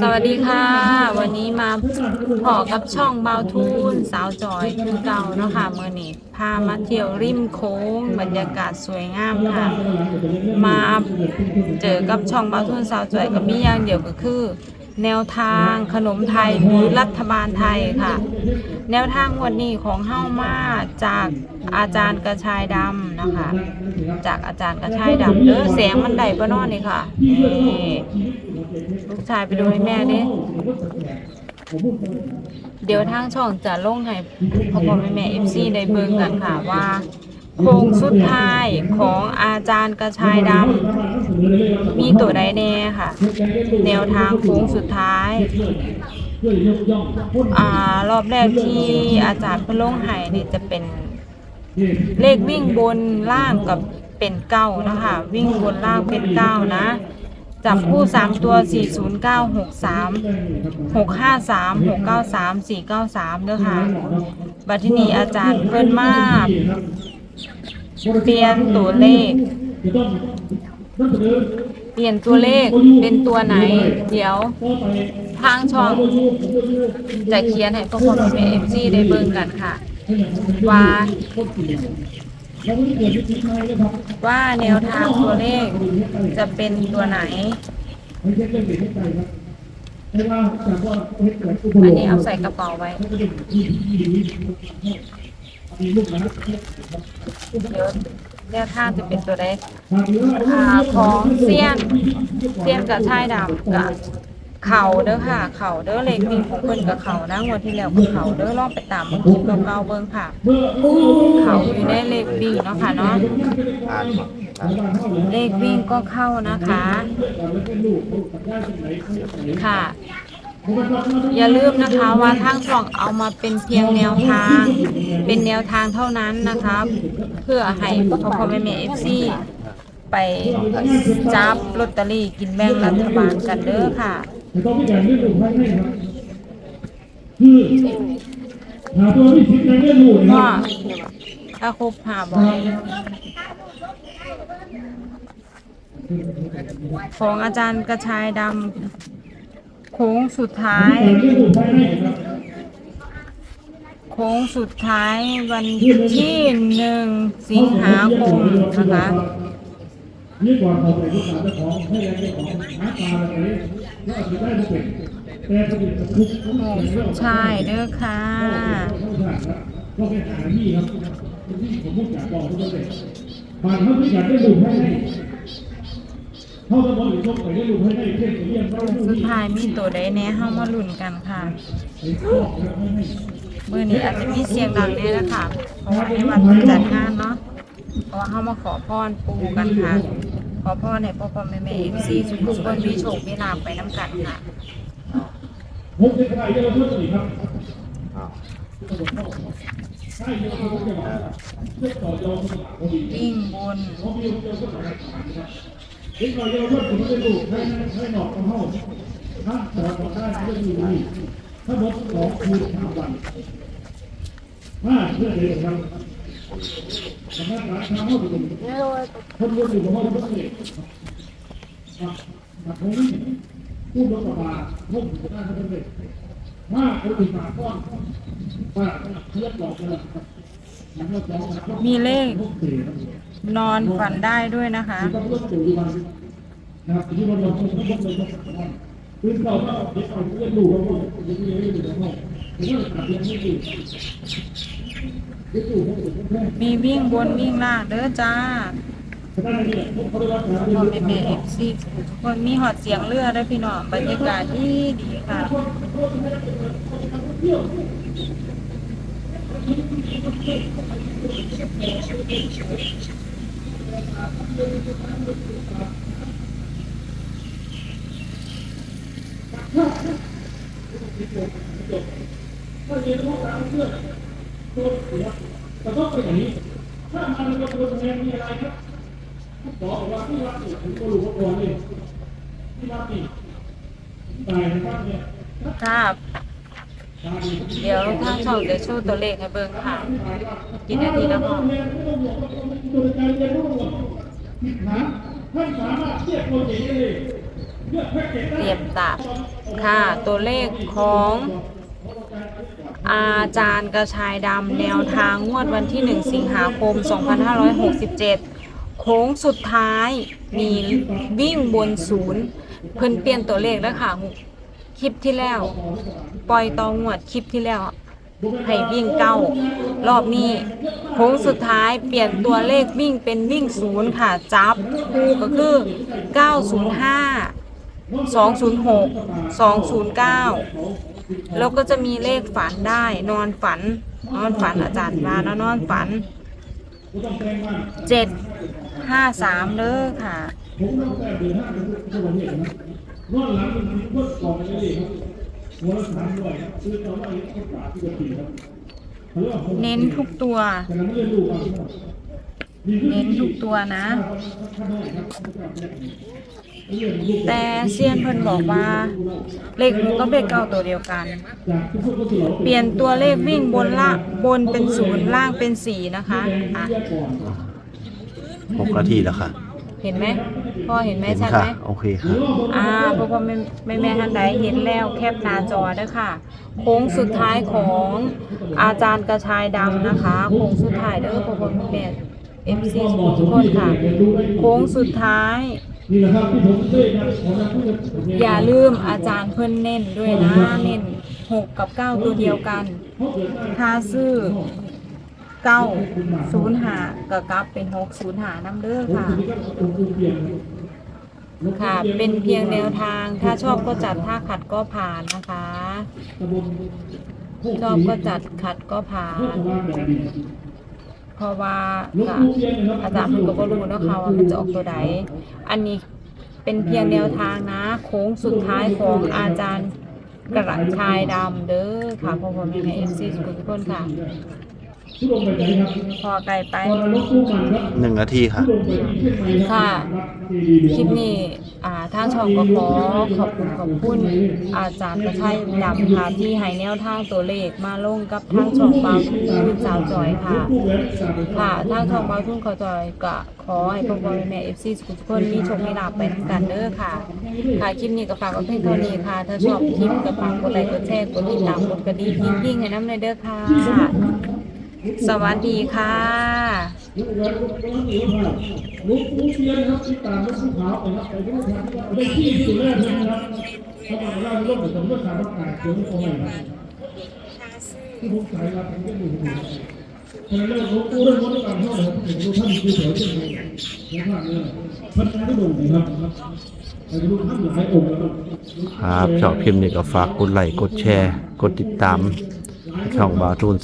สวัสดีค่ะ วันนี้มาขอกับช่องเบาทูนสาวจอยคือเก่าเนาะค่ะเมื่อนี้พามาเที่ยวริมโค้ง บรรยากาศสวยงามค่ะ มาเจอกับช่องเบาทูนสาวจอยกับมีอย่างเดียวก็คือ แนวทางขนมไทยหรือรัฐบาลไทยค่ะ แนวทางวันนี้ของเฮ้ามาจากอาจารย์กระชายดำนะคะ จากอาจารย์กระชายดำเด้อเสียงมันได้ปะเนอนี่ค่ะนี่ลูกชายไปดูให้แม่ดิเดี๋ยวทางช่องจะลงให้พ่อพ่อแม่แม่เอฟซีได้เบิ่งกันค่ะว่า โครงสุดท้ายของอาจารย์กระชายดำมีตัวใดแน่ค่ะ แนวทางโค้งสุดท้ายอ่ารอบแรกที่อาจารย์เพนลงไห้เนี่ยจะเป็นเลขวิ่งบนล่างกับเป็นเก้านะคะ วิ่งบนล่างเป็นเก้านะ จับคู่สามตัวสี่ศูนย์เก้าหกสามหกห้าสามหกเก้าสามสี่เก้าสามเด้อค่ะ บัดทีนี้อาจารย์เพิ่นมา เปลี่ยนตัวเลข เปลี่ยนตัวเลขเป็นตัวไหน เดี๋ยวทางช่อง จะเขียนให้พวกคนเป็นเอฟซีได้เบิ่งกันค่ะ ว่าว่าแนวทางตัวเลขจะเป็นตัวไหนอันนี้เอาใส่กระเป๋าไว้ เดี๋ยวแนวทางจะเป็นตัวใดอ่าของเซียนเซียนกับชายดำกับเข่าเด้อค่ะ เข่าเด้อเล็กวิ่งของเพิ่นกับเข่านะงวดที่แล้วกับเข่าเด้อลองไปตามเบิ่งคลิปเก่าๆเบิ่งค่ะ เข่าอยู่ในเลขวิ่งเนาะค่ะเนาะเลขวิ่งก็เข้านะคะ ค่ะ อย่าลืมนะคะว่าทางช่องเอามาเป็นเพียงแนวทาง เป็นแนวทางเท่านั้นนะคะ เพื่อให้พ่อพ่อแม่แม่เอฟซีไปจับลอตเตอรี่กินแบ่งรัฐบาลกันเด้อค่ะการเลือกดูให้ให้ครับคือหาตัวที่คิดในเรื่องดูนะว่าถ้าครบหาบอยของอาจารย์กระชายดำ ค้งสุดท้าย โค้งสุดท้ายวันที่หนึ่งสิงหาคมนะคะนี่ก่อนเอาไปที่ศาลเจ้าของให้แรงเจ้าของหาปลาอะไรแล้วอาจจะได้ไม่เป็นแต่ผลิตทุกทุกโค้งสุดท้ายเด้อค่ะก็ไปหาที่ครับที่ผมพูดจากบอกทุกคนเลยผ่านเขาที่อยากได้ดูให้ สุดท้ายมีตัวใดแน่เฮามาลุ้นกันค่ะมื้อนี้อาจจะมีเสียงดังแน่นะคะเพราะว่าในวันที่จัดงานเนาะเพราะว่าเฮามาขอพรปู่กันค่ะ ขอพรให้พ่อพ่อแม่แม่ FC ทุกคนมีโชคมีลาภไปนํกันค่ะผมจะใครจะมาพูดอีกครับอ้าวใช่เยอะมากเลยเรื่องต่อยอมพอดีวิ่งบน เขามีเรื่องก็หลายอย่างนะครับเองต่อยอมผมไม่รู้ให้ให้หนอกกับเขาถ้าต่อได้เรื่องอยู่นี่ถ้าบดสองคืนสามวันห้าเพื่อเดียวกันสำนักการทางเขาถึงคนรู้อยู่กับเขาทุกสิ่งแบบนี้ผู้รัฐบาลมุ่งถึงได้ทุกสิ่งถ้าคนอื่นมาก้อนว่าเทียบหลอกกัน มีเลข นอนฝันได้ด้วยนะคะมีวิ่งบนวิ่งล่างเด้อจ้ามีเขาได้รับการเรียพ่อแม่เอฟซีทุกคนมีหอดเสียงเรือได้พี่น้องบรรยากาศดีดีค่ะ ถ้าเรียนรู้การเชื่อตัวเสียแต่ต้องเป็นอย่างนี้ถ้ามันเป็นตัวแทนมีอะไรครับบอกว่าที่รักอยู่ผมก็รู้ว่าก่อนเลยที่รักนี่ตายนะครับเนี่ยครับตายดี เดี๋ยวทางช่องจะโชว์ตัวเลขให้เบิ่งค่ะกี่นาทีแล้วพ่อตัวการเรียนรู้หมดนะท่านสามารถเทียบตัวเองเลยเตรียมตับค่ะ ตัวเลขของอาจารย์กระชายดำแนวทางงวดวันที่ 1 สิงหาคม 2567 โค้งสุดท้ายมีวิ่งบนศูนย์เพิ่นเปลี่ยนตัวเลขแล้วค่ะ คลิปที่แล้ว ปล่อยตองวดคลิปที่แล้วให้วิ่งเก้ารอบนี้โค้งสุดท้ายเปลี่ยนตัวเลขวิ่งเป็นวิ่งศูนย์ค่ะ จับคู่ก็คือ 905 206 209 แล้วก็จะมีเลขฝันได้นอนฝัน นอนฝันอาจารย์ว่านะนอนฝัน 753เด้อค่ะผมเดือนห้าเป็นผู้ประ นอนหลังเป็นทีมคนก่อนไปเลยครับหัวละสามร้อยครับซื้อต่อมาอีกคนปราที่กระปีครับเน้นทุกตัวแต่เราไม่ได้รู้ว่าดีขึ้นเน้นทุกตัวนะ แต่เซียนเพิ่นบอกว่า เลขหกกับเลขเก้าตัวเดียวกัน เปลี่ยนตัวเลขวิ่งบนล่างบนเป็นศูนย์ล่างเป็นสี่นะคะอะ หกนาทีแล้วค่ะ เห็นไหมพ่อเห็นไหมเห็นชัดค่ะ ไหมโอเคค่ะ อ่าพอพอแม่แม่แม่ท่านใดเห็นแล้วแคปหน้าจอเด้อค่ะ โค้งสุดท้ายของอาจารย์กระชายดำนะคะ โค้งสุดท้ายเด้อพอพอแม่แม่เอฟซีทุกคนค่ะ โค้งสุดท้ายนี่แหละครับที่ผมเต้นะขอรับผู้อย่าลืมอาจารย์เพิ่นเน้นด้วยนะ เน้นหกกับเก้าตัวเดียวกัน ถ้าซื้อ เก้าศูนย์หากับกลับเป็นหกศูนย์หาน้ำเด้อค่ะ ค่ะ เป็นเพียงแนวทาง ถ้าชอบก็จัด ถ้าขัดก็ผ่านนะคะ ชอบก็จัด ขัดก็ผ่าน เพราะว่าอาจารย์เพิ่นก็บ่รู้เนาะค่ะว่ามันจะออกตัวใด อันนี้เป็นเพียงแนวทางนะ โค้งสุดท้ายของอาจารย์กระชายดำเด้อค่ะพ่อพ่อแม่แม่เอฟซีทุกคนค่ะ ผู้ลงไปไหนครับพอไกลไปตอนนั้นผู้มันครับหนึ่งนาทีค่ะผู้ลงไปที่เชียงใหม่ครับค่ะ คลิปนี้อ่าทางช่องก็ขอขอบคุณขอบคุณอาจารย์กระชัยดำค่ะที่ให้แนวทางตัวเลขมาลงกับทางช่องบางทุ่นสาวจอยค่ะ ค่ะทางช่องบางทุ่นขาวจอยก็ขอให้พ่อพ่อแม่แม่เอฟซีทุกคนมีโชคมีลาภไปทั้งกันเด้อค่ะ ค่ะคลิปนี้ก็ฝากไว้เพียงเท่านี้ค่ะ ถ้าชอบคลิปก็ฝากกดไลค์กดแชร์กดติดตามกดกระดิ่งยิ่งๆให้น้ำในเด้อค่ะ สวัสดีค่ะลูกเรือลูกลูกเรือลูกลูกเรือนะครับที่ตามลูกภูเขาไปครับไปที่ทางได้ที่สุดแรกนะครับถ้ามาเล่าเรื่องของผมเรื่องการประกาศเกี่ยวกับอะไรนะที่ผมใส่รับผมก็ดูดูเพราะนั้นลูกกู้เรื่องวัตถุกรรเท่าไหร่ผมรู้ท่านคือเสือเช่นไรนะครับเนี่ยพัฒนาได้ดูดีครับแต่ดูท่านหลายองค์นะครับครับชอบคลิปนี้ก็ฝากกดไลค์กดแชร์ กดติดตามช่องบาทูน